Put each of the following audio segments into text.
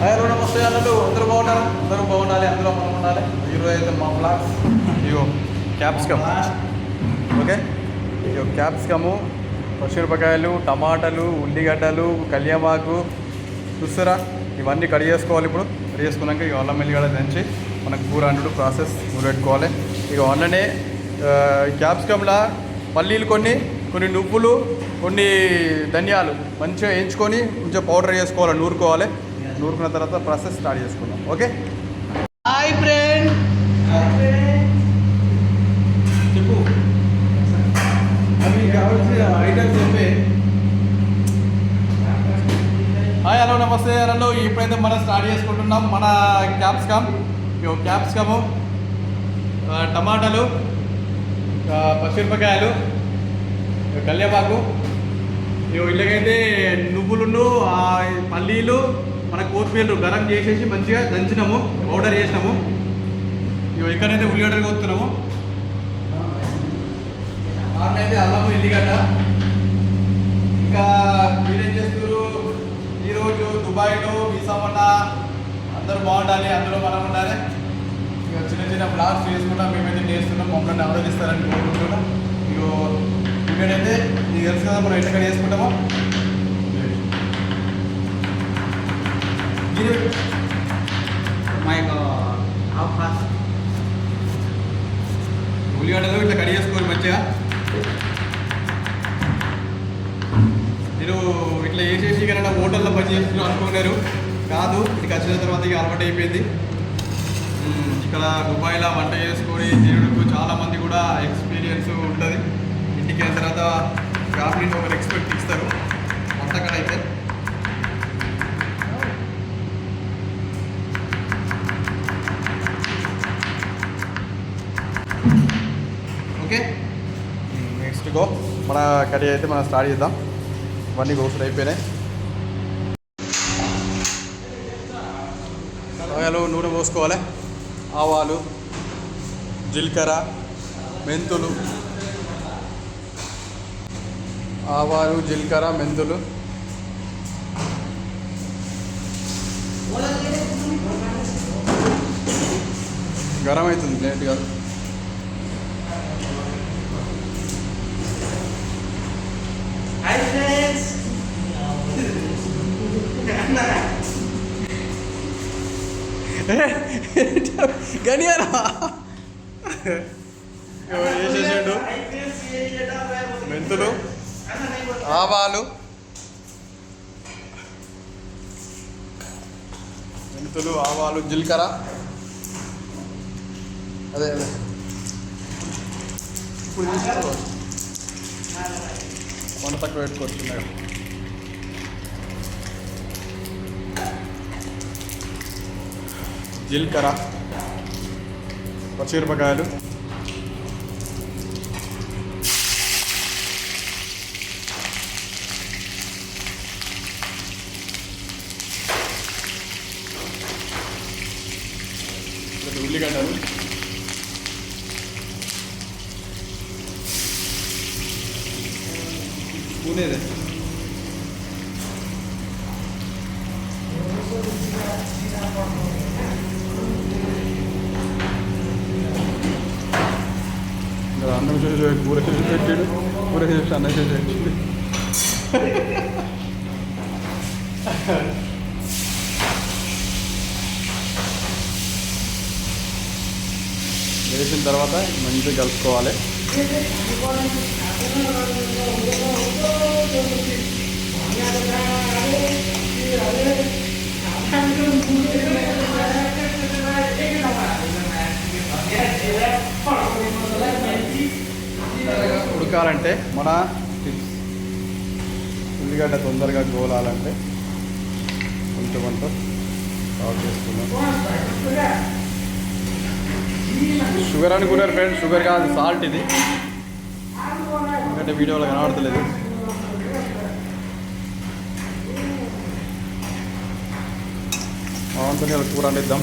Hello నమస్తే అన్నలు అందరూ బాగున్నారు? అందరూ బాగుండాలి అందరూ మనం ఉండాలి. ఈరోజు అయితే మా బ్లాగ్స్ ఇగో క్యాప్సికమ్ ఓకే? ఇగో క్యాప్సికము పచ్చిమిరపకాయలు టమాటాలు ఉల్లిగడ్డలు కళ్యామాకు. చూస్తారా ఇవన్నీ కట్ చేసుకోవాలి ఇప్పుడు. కట్ చేసుకున్నాక ఇక అల్లం ఎల్లిగడ్డ దంచి మనకు కూర అంటు ప్రాసెస్ పెట్టుకోవాలి ఇక అన్ననే క్యాప్సికంలా పల్లీలు కొన్ని కొన్ని నువ్వులు కొన్ని ధనియాలు మంచిగా వేయించుకొని కొంచెం పౌడర్ చేసుకోవాలి నూరుకోవాలి. నూరుకున్న తర్వాత ప్రాసెస్ స్టార్ట్ చేసుకుందాం. ఓకే? Hi friend. చెప్పు. అవి కావాల్సిన ఐటమ్స్ చెప్పే. హాయ్ హలో నమస్తే హలో. ఇప్పుడైతే మనం స్టార్ట్ చేసుకుంటున్నాం మన క్యాప్సికమ్ క్యాప్సికము టమాటాలు ఆ, పచ్చిమిరపకాయలు ఇగో ఇళ్ళకైతే నువ్వులును ఆ, పల్లీలు మన కొత్తిమీర గరం చేసేసి మంచిగా దంచినాము పౌడర్ చేసినాము. ఇగో ఇక్కడైతే ఉల్లిగడ్డలు కొడుతున్నాము అయితే అల్లము ఎల్లిగడ్డ ఇంకా మీరేం చేస్తున్నారు ఈరోజు దుబాయ్లో వీసామన్న అందరూ బాగుండాలి అందరూ మనం ఉండాలి. ఇక చిన్న చిన్న బ్లాగ్స్ చేసుకుంటాం మేమైతే చేస్తున్నాం మమ్మల్ని ఆదరిస్తారని కోరుకుంటున్నాం. ఇక ఇక్కడైతే నీకు తెలుసు కదా మనం ఎక్కడ చేసుకుంటామో. My god how fast ఉల్లిగడ్డలు ఇట్లా కడి చేసుకోవాలి మంచిగా మీరు ఇట్లా చేసేసి కన్నా హోటల్లో పని చేస్తున్నారు అనుకున్నారు కాదు ఇది వచ్చిన తర్వాత ఇక అలవాటు అయిపోయింది ఇక్కడ దుబాయ్లో వంట చేసుకొని తినడానికి చాలా మంది కూడా ఎక్స్పీరియన్స్ ఉంటుంది ఇంటికి వెళ్ళిన తర్వాత ఫ్యామిలీని ఒక రెస్పెక్ట్ ఇస్తారు వంటకాడ నెక్స్ట్ మన కర్రీ అయితే మనం స్టార్ట్ చేద్దాం. ఇవన్నీ గోసులు అయిపోయినాయి. ఆవాలు నూనె పోసుకోవాలి. ఆవాలు జీలకర్ర మెంతులు. ఆవాలు జీలకర్ర మెంతులు. గరం అవుతుంది లేట్గా గనియారా? వేసేసాడు మెంతులు. ఆవాలు. మెంతులు ఆవాలు జీలకర్ర. అదే అదే. ఇప్పుడు తీసుకో. వంట తక్కువ పెట్టుకోవచ్చు జీలకర్ర పచ్చిమిరపకాయలు ఒకటి ఉల్లిగడ్డలు పూనేదే అన్నం చేసి కూర చేసి పెట్టాడు కూర చేసి అన్నం చేసి పెట్టాడు వేసిన తర్వాత మంచిగా కలుపుకోవాలి ఉడకాలంటే మన టిప్స్ ఉల్లిగడ్డ తొందరగా గోలాలంటే కొంచెం కొంత ఆఫ్ చేసుకున్నాం షుగర్ అనుకున్నారు ఫ్రెండ్స్ షుగర్ కాదు సాల్ట్ ఇది. ఎందుకంటే వీడియోలో కనబడతలేదు. బాగుంటుంది కూర అండిద్దాం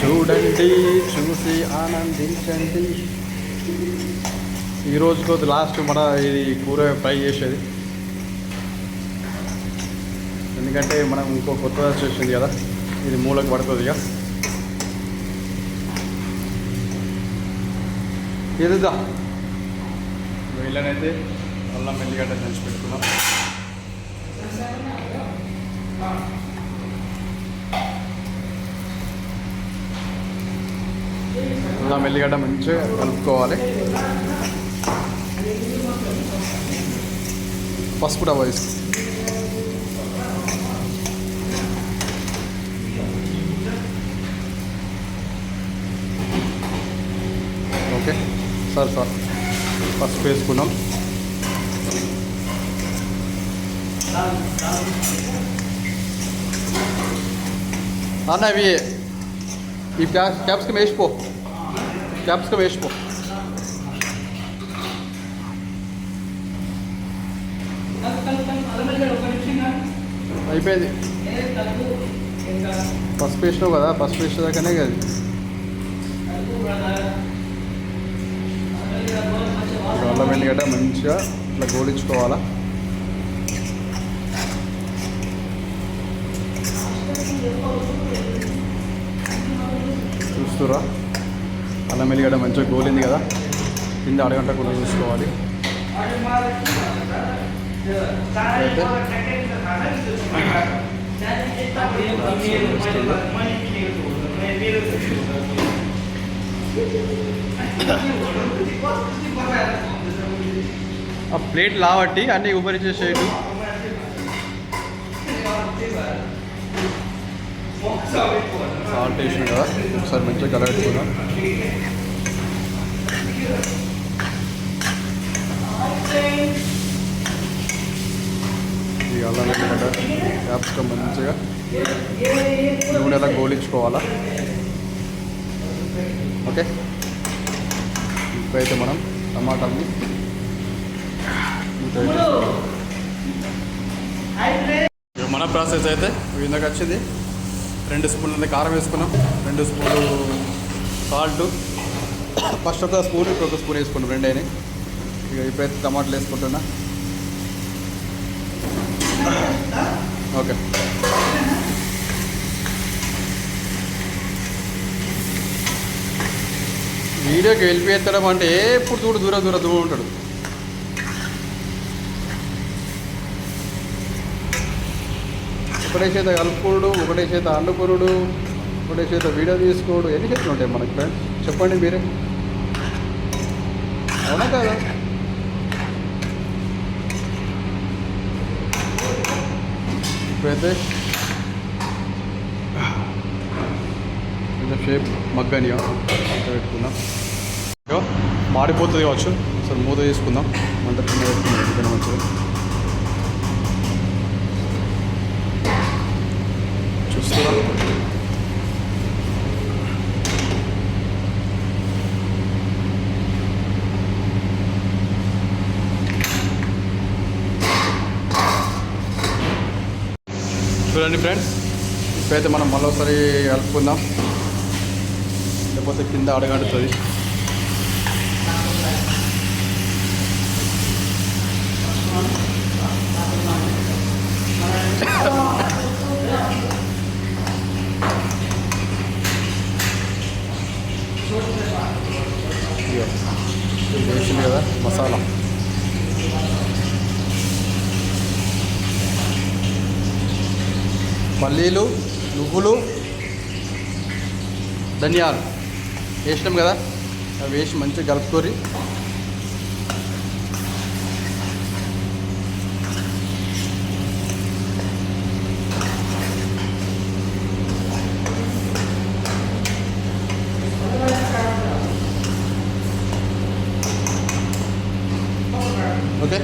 చూడండి చూసి ఆనందించండి. ఈ రోజు కొద్ది లాస్ట్ మన ఇది కూర ఫ్రై చేసేది. ఎందుకంటే మనం ఇంకో కొత్త వచ్చేసింది కదా ఇది మూలకు పడుతుంది ఇక. ఇదిదా వీళ్ళనైతే అల్లం ఎల్లిగడ్డ దంచి పెట్టుకున్నాం. ఇలా మెల్లిగడ్డ మంచిగా కలుపుకోవాలి. పసుపు డబ్బా వేసుకో ఓకే సార్ సార్. పసుపు వేసుకున్నాం. అన్న ఇవి ఈ క్యాప్ క్యాప్స్కమ్ వేసిపో. క్యాప్స్కమ్ వేసిపో అయిపోయింది. పసుపు వేసినావు కదా పసుపు వేసేదాకానే దాకానే కాదు. అల్లం ఎల్లిగడ్డ మంచిగా ఇట్లా గోడించుకోవాలా చూస్తురా అల్లం ఎల్లిగడ్డ మంచిగా గోలింది కదా కింద అడగంట కూడా చూసుకోవాలి. ఆ ప్లేట్ లావట్టి అన్నీ ఉపరిచేసేటు సాల్ట్ వేసిన కదా ఒకసారి మంచిగా కలగట్టుకున్నాం ఈ అల్లం వెల్లిగడ్డ క్యాప్సికమ్ మంచిగా నూనెలా గోలించుకోవాలా? ఓకే. ఇప్పుడైతే మనం టమాటాలని మన ప్రాసెస్ అయితే ఇందాక వచ్చింది. రెండు స్పూన్లు కారం వేసుకున్నాం. రెండు స్పూన్లు సాల్ట్. ఫస్ట్ ఒక స్పూన్ ఇప్పుడు ఒక స్పూన్ వేసుకున్నాం రెండు అయినాయి. ఇక ఇప్పుడైతే టమాటాలు వేసుకుంటున్నా. ఓకే. వీడియోకి వెళ్ళిపోతాడం అంటే ఎప్పుడు చూడు దూరం దూరం దూరం ఉంటాడు. ఒకటే చేత కలుపుకోడు ఒకటే చేత అల్లుకురుడు ఒకటే చేత వీడియో తీసుకోడు ఎన్ని చేతులు ఉంటాయి మనకి ఫ్రెండ్స్? చెప్పండి మీరే. అవునా కదా? ఇప్పుడైతే కొంచెం షేప్ మగ్గనియా. పెట్టుకుందాం. మాడిపోతుంది కావచ్చు. అసలు మూత తీసుకుందాం. మంట కింద పెట్టుకుందాం. మంచిగా చూస్తున్నా చూడండి ఫ్రెండ్స్. ఇప్పుడైతే మనం మళ్ళీ కలుపుకుందాం. లేకపోతే కింద అడగడుతుంది. ఇదిగో. ఇది వేసింది కదా మసాలా. పల్లీలు నువ్వులు ధనియాలు వేసినాం కదా అవి వేసి మంచిగా కలుపుకొని ఓకే.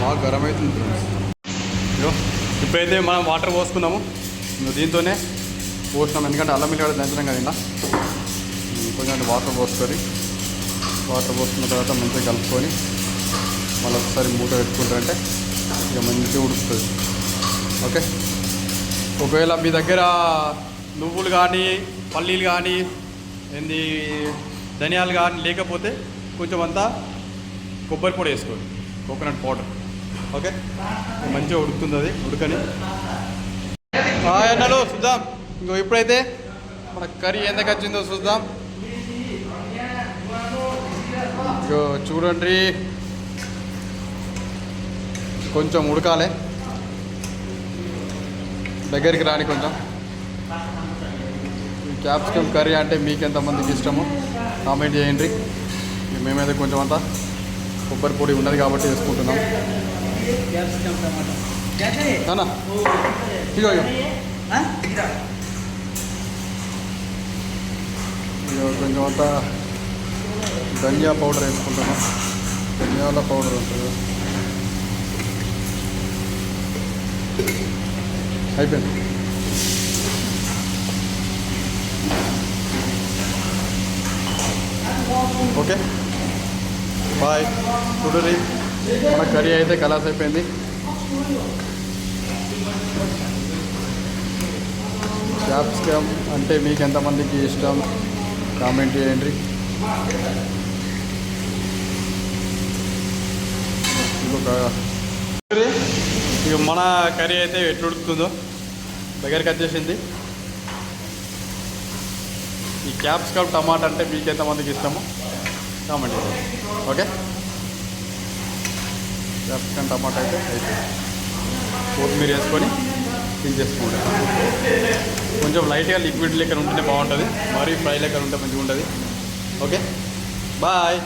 బాగా గరం అవుతుంది ఫ్రెండ్స్. ఇప్పుడైతే మనం వాటర్ పోసుకున్నాము దీంతోనే పోసినాం. ఎందుకంటే అల్లం మిల్లి దంచడం కదా ఇలా కొంచెం వాటర్ పోసుకొని వాటర్ పోసుకున్న తర్వాత మంచిగా కలుపుకొని మళ్ళీ ఒకసారి మూట పెట్టుకుంటారంటే ఇక మంచిగా ఉడుకుతుంది. ఓకే? ఒకవేళ మీ దగ్గర నువ్వులు కానీ పల్లీలు కానీ ఏంది ధనియాలు కానీ లేకపోతే కొంచెం అంతా కొబ్బరి పొడి వేసుకోండి. Coconut powder. ఓకే? మంచిగా ఉడుకుతుంది అది ఉడకని. అన్నలు చూద్దాం. ఇంకో ఇప్పుడైతే మన కర్రీ ఎందుకు వచ్చిందో చూద్దాం. ఇంకో చూడండి. కొంచెం ఉడకాలి. దగ్గరికి రాని కొంచెం. క్యాప్సికమ్ కర్రీ అంటే మీకు ఎంతమందికి ఇష్టమో కామెంట్ చేయండి. మేమైతే కొంచెం అంతా కొబ్బరి పొడి ఉన్నది కాబట్టి వేసుకుంటున్నాం. క్యాప్సికమ్ టమాటా అన్నా కొంచెం అంత ధనియా పౌడర్ వేసుకుంటాను. ధనియాల పౌడర్ ఉంటుంది. అయిపోయింది. ఓకే. బాయ్. చూడరీ మన కర్రీ అయితే కలాస్ అయిపోయింది క్యాప్సికమ్ అంటే మీకు ఎంతమందికి ఇష్టం? కామెంట్ చేయండి. ఇంకొక ఇక మన కర్రీ అయితే ఎట్లుడుతుందో దగ్గరికి వచ్చేసింది. ఈ క్యాప్సికమ్ టమాటా అంటే మీకు ఎంతమందికి ఇష్టమో? కామెంట్ ఓకే క్యాప్సికమ్ టమాటా అయితే అయిపోయింది. కొత్తిమీర వేసుకొని దించేసుకుంటాం కొంచెం లైట్గా లిక్విడ్ లెక్కన ఉంటేనే బాగుంటుంది. మరీ ఫ్రై లెక్కన ఉంటే మంచిగా ఉంటుంది ఓకే? బాయ్.